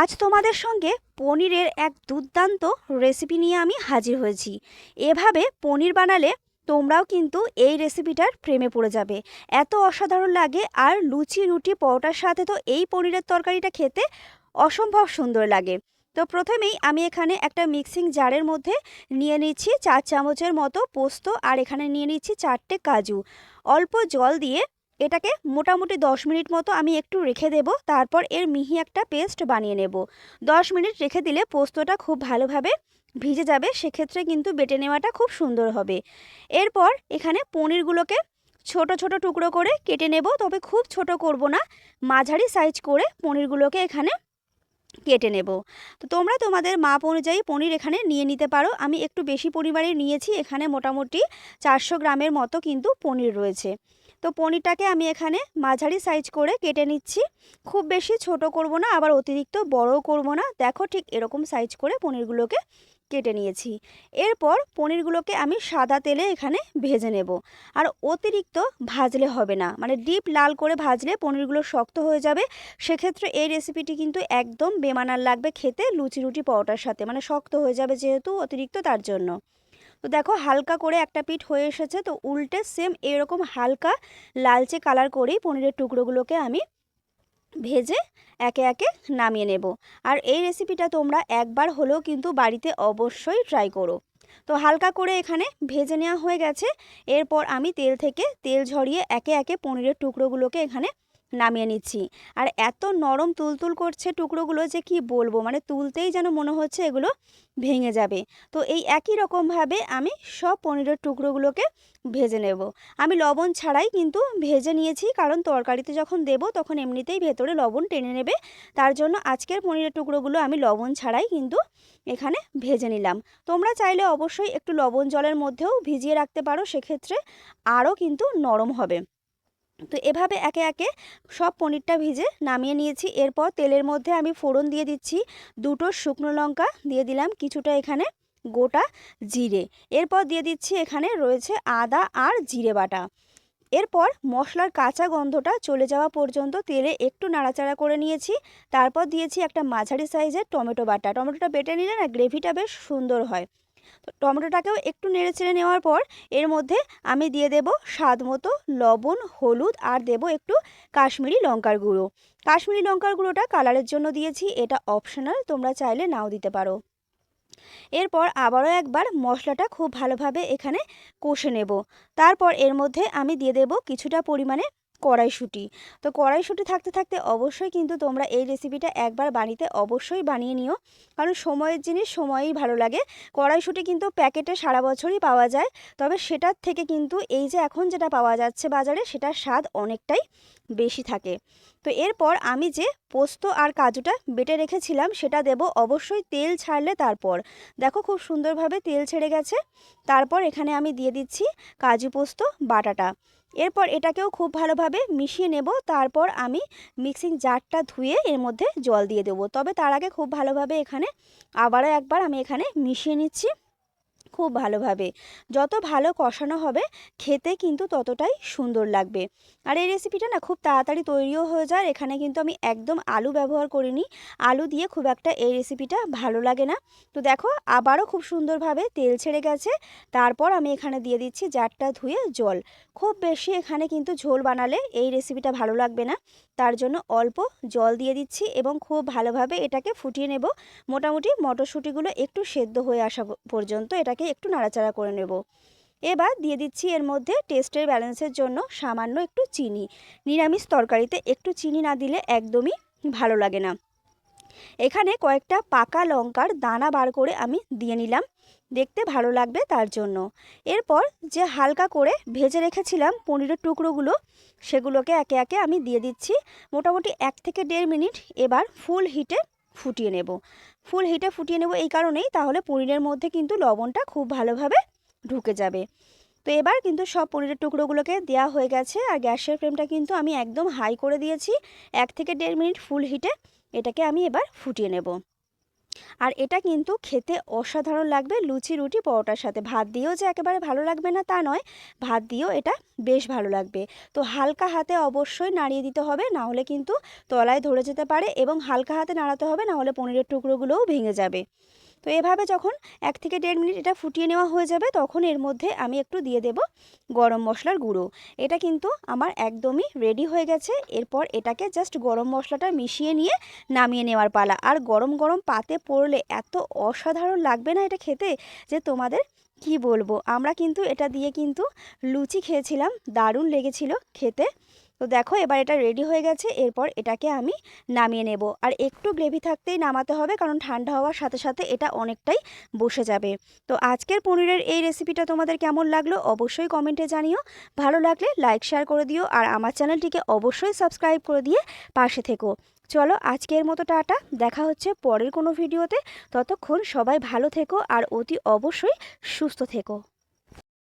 আজ তোমাদের সঙ্গে পনিরের এক দুর্দান্ত রেসিপি নিয়ে আমি হাজির হয়েছি। এভাবে পনির বানালে তোমরাও কিন্তু এই রেসিপিটার প্রেমে পড়ে যাবে। এত অসাধারণ লাগে আর লুচি, রুটি, পরোটার সাথে তো এই পনিরের তরকারিটা খেতে অসম্ভব সুন্দর লাগে। তো প্রথমেই আমি এখানে একটা মিক্সিং জারের মধ্যে নিয়ে নিচ্ছি চার চামচের মতো পোস্ত আর এখানে নিয়ে নিচ্ছি চারটে কাজু। অল্প জল দিয়ে এটাকে মোটামুটি দশ মিনিট মতো আমি একটু রেখে দেব, তারপর এর মিহি একটা পেস্ট বানিয়ে নেব। দশ মিনিট রেখে দিলে পোস্তটা খুব ভালোভাবে ভিজে যাবে, সেক্ষেত্রে কিন্তু বেটে নেওয়াটা খুব সুন্দর হবে। এরপর এখানে পনিরগুলোকে ছোট ছোট টুকরো করে কেটে নেব, তবে খুব ছোট করব না, মাঝারি সাইজ করে পনিরগুলোকে এখানে কেটে নেব। তো তোমরা তোমাদের মাপ অনুযায়ী পনির এখানে নিয়ে নিতে পারো। আমি একটু বেশি পরিমাণে নিয়েছি, এখানে মোটামুটি চারশো গ্রামের মতো কিন্তু পনির রয়েছে। তো পনিরটাকে আমি এখানে মাঝারি সাইজ করে কেটে নিচ্ছি। খুব বেশি ছোট করব না, আবার অতিরিক্ত বড়ও করব না। দেখো ঠিক এরকম সাইজ করে পনিরগুলোকে কেটে নিয়েছি। এরপর পনিরগুলোকে আমি সাদা তেলে এখানে ভেজে নেব। আর অতিরিক্ত ভাজলে হবে না মানে ডিপ লাল করে ভাজলে পনিরগুলো শক্ত হয়ে যাবে। সেক্ষেত্রে এই রেসিপিটি কিন্তু একদম বেমানার লাগবে খেতে লুচি রুটি পরোটার সাথে মানে শক্ত হয়ে যাবে যেহেতু অতিরিক্ত তার জন্য। তো দেখো হালকা করে একটা পিঠ হয়ে এসেছে, তো উল্টে সেম এরকম হালকা লালচে কালার করেই পনিরের টুকরোগুলোকে আমি ভেজে একে একে নামিয়ে নেব। আর এই রেসিপিটা তোমরা একবার হলেও কিন্তু বাড়িতে অবশ্যই ট্রাই করো। তো হালকা করে এখানে ভেজে নেওয়া হয়ে গেছে, এরপর আমি তেল থেকে তেল ঝরিয়ে একে একে পনিরের টুকরোগুলোকে এখানে নামিয়ে নিচ্ছি। আর এত নরম তুলতুল করছে টুকরোগুলো যে কি বলব? মানে তুলতেই যেন মনে হচ্ছে এগুলো ভেঙে যাবে। তো এই একই রকমভাবে আমি সব পনিরের টুকরোগুলোকে ভেজে নেব। আমি লবণ ছাড়াই কিন্তু ভেজে নিয়েছি, কারণ তরকারিতে যখন দেব তখন এমনিতেই ভেতরে লবণ টেনে নেবে। তার জন্য আজকের পনিরের টুকরোগুলো আমি লবণ ছাড়াই কিন্তু এখানে ভেজে নিলাম। তোমরা চাইলে অবশ্যই একটু লবণ জলের মধ্যেও ভিজিয়ে রাখতে পারো, সেক্ষেত্রে আরও কিন্তু নরম হবে। তো এভাবে একে একে সব পনিরটা ভিজে নামিয়ে নিয়েছি। এরপর তেলের মধ্যে আমি ফোড়ন দিয়ে দিচ্ছি, দুটো শুকনো লঙ্কা দিয়ে দিলাম, কিছুটা এখানে গোটা জিরে। এরপর দিয়ে দিচ্ছি এখানে রয়েছে আদা আর জিরে বাটা। এরপর মশলার কাঁচা গন্ধটা চলে যাওয়া পর্যন্ত তেলে একটু নাড়াচাড়া করে নিয়েছি। তারপর দিয়েছি একটা মাঝারি সাইজের টমেটো বাটা। টমেটোটা বেটে নিলে না গ্রেভিটা বেশ সুন্দর হয়। তো টমেটোটাকেও একটু নেড়ে চেড়ে নেওয়ার পর এর মধ্যে আমি দিয়ে দেব স্বাদ মতো লবণ, হলুদ আর দেব একটু কাশ্মীরি লঙ্কার গুঁড়ো। কাশ্মীরি লঙ্কার গুঁড়োটা কালারের জন্য দিয়েছি, এটা অপশনাল, তোমরা চাইলে নাও দিতে পারো। এরপর আবারও একবার মশলাটা খুব ভালোভাবে এখানে কষে নেব। তারপর এর মধ্যে আমি দিয়ে দেব কিছুটা পরিমাণে কড়াইশুঁটি। তো কড়াইশুঁটি থাকতে থাকতে অবশ্যই কিন্তু তোমরা এই রেসিপিটা একবার বাড়িতে অবশ্যই বানিয়ে নিও। কারণ সময়ের জিনিস সময়ই ভালো লাগে। কড়াইশুঁটি কিন্তু প্যাকেটে সারা বছরই পাওয়া যায়। তবে সেটার থেকে কিন্তু এই যে এখন যেটা পাওয়া যাচ্ছে বাজারে, সেটার স্বাদ অনেকটাই বেশি থাকে। তো এরপর আমি যে পোস্ত আর কাজুটা বেটে রেখেছিলাম, সেটা দেব অবশ্যই তেল ছাড়লে তারপর। দেখো খুব সুন্দরভাবে তেল ছেড়ে গেছে। তারপর এখানে আমি দিয়ে দিচ্ছি কাজু পোস্ত, বাটাটা। এরপর এটাকেও খুব ভালোভাবে মিশিয়ে নেব। তারপর আমি মিক্সিং জারটা ধুয়ে এর মধ্যে জল দিয়ে দেবো। তবে তার আগে খুব ভালোভাবে এখানে আবারও একবার আমি এখানে মিশিয়ে নিচ্ছি। খুব ভালোভাবে। যত ভালো কষানো হবে, খেতে কিন্তু ততটাই সুন্দর লাগবে। আর এই রেসিপিটা না খুব তাড়াতাড়ি তৈরিও হয়ে যায়। এখানে কিন্তু আমি একদম আলু ব্যবহার করিনি। আলু দিয়ে খুব একটা এই রেসিপিটা ভালো লাগে না। তো দেখো, আবারও খুব সুন্দরভাবে তেল ছেড়ে গেছে। তারপর আমি এখানে দিয়ে দিচ্ছি জারটা ধুয়ে জল। খুব বেশি এখানে কিন্তু ঝোল বানালে এই রেসিপিটা ভালো লাগবে না। তার জন্য অল্প জল দিয়ে দিচ্ছি এবং খুব ভালোভাবে এটাকে ফুটিয়ে নেব। মোটামুটি মটরশুঁটিগুলো একটু সেদ্ধ হয়ে আসা পর্যন্ত এটাকে একটু নাড়াচাড়া করে নেব। এবার দিয়ে দিচ্ছি এর মধ্যে টেস্টের ব্যালেন্সের জন্য সামান্য একটু চিনি। নিরামিষ তরকারিতে একটু চিনি না দিলে একদমই ভালো লাগে না। এখানে কয়েকটা পাকা লঙ্কার দানা বার করে আমি দিয়ে নিলাম। দেখতে ভালো লাগবে তার জন্য। এরপর যে হালকা করে ভেজে রেখেছিলাম পনিরের টুকরোগুলো, সেগুলোকে একে একে আমি দিয়ে দিচ্ছি। মোটামুটি এক থেকে দেড় মিনিট। এবার ফুল হিটে ফুটিয়ে নেব। ফুল হিটে ফুটিয়ে নেব এই কারণেই তাহলে পনিরের মধ্যে কিন্তু লবণটা খুব ভালোভাবে ঢুকে যাবে। তো এবার কিন্তু সব পনিরের টুকরোগুলোকে দেওয়া হয়ে গেছে আর গ্যাসের ফ্লেমটা কিন্তু আমি একদম হাই করে দিয়েছি। এক থেকে দেড় মিনিট ফুল হিটে এটাকে আমি এবার ফুটিয়ে নেব। আর এটা কিন্তু খেতে অসাধারণ লাগবে লুচি, রুটি, পরোটার সাথে। ভাত দিয়েও যে একেবারে ভালো লাগবে না তা নয়, ভাত দিয়েও এটা বেশ ভালো লাগবে। তো হালকা হাতে অবশ্যই নাড়িয়ে দিতে হবে, না হলে কিন্তু তলায় ধরে যেতে পারে এবং হালকা হাতে নাড়াতে হবে, না হলে পনিরের টুকরোগুলোও ভেঙে যাবে। তো এভাবে যখন এক থেকে দেড় মিনিট এটা ফুটিয়ে নেওয়া হয়ে যাবে, তখন এর মধ্যে আমি একটু দিয়ে দেব গরম মশলার গুঁড়ো। এটা কিন্তু আমার একদমই রেডি হয়ে গেছে। এরপর এটাকে জাস্ট গরম মশলাটা মিশিয়ে নিয়ে নামিয়ে নেওয়ার পালা। আর গরম গরম পাতে পড়লে এত অসাধারণ লাগবে না এটা খেতে যে তোমাদের কি বলব? আমরা কিন্তু এটা দিয়ে কিন্তু লুচি খেয়েছিলাম, দারুণ লেগেছিল খেতে। তো দেখো, এবার এটা রেডি হয়ে গেছে, এরপর এটাকে আমি নামিয়ে নেব। আর একটু গ্রেভি থাকতেই নামাতে হবে, কারণ ঠান্ডা হওয়ার সাথে সাথে এটা অনেকটাই বসে যাবে। তো আজকের পনিরের এই রেসিপিটা তোমাদের কেমন লাগল অবশ্যই কমেন্টে জানিও। ভালো লাগলে লাইক শেয়ার করে দিও, আর আমার চ্যানেলটিকে অবশ্যই সাবস্ক্রাইব করে দিয়ে পাশে থেকো। চলো, আজকের মতো টাটা, দেখা হচ্ছে পরের কোনো ভিডিওতে ততক্ষণ সবাই ভালো থেকো, আর অতি অবশ্যই সুস্থ থেকো।